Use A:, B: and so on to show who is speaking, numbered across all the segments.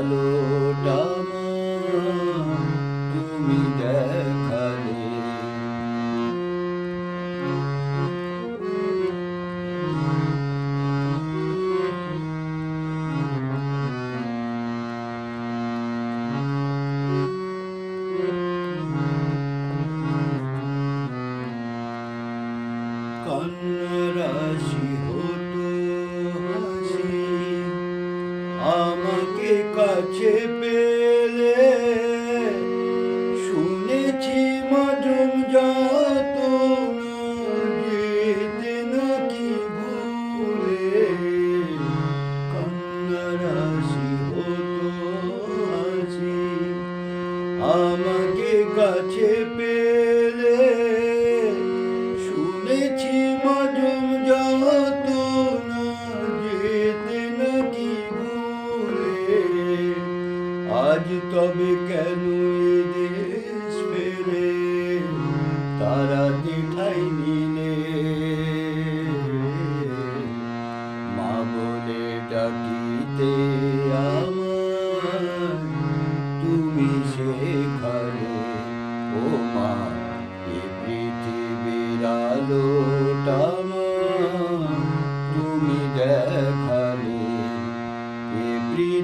A: পৃথিবীর শুনেছি মজম যাত যেতে নাকি ভুলে। কান্নারাশি হতো হাসি আমাকে কাছে পেলে। শুনেছি মজম যাত যেতে নাকি ভুলে। আজ তবে কেন এ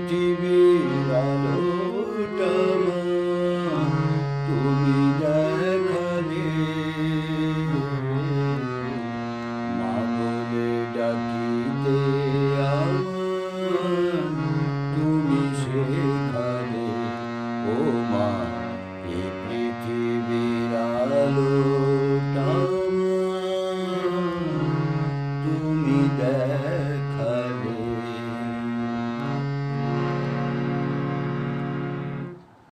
A: পৃথিবীর আলোটা তুমি দেখালে। মা বলে ডাকিতে আমার, তুমি সেখানে। ও মা, এই পৃথিবীর আলোটা তুমি দেখ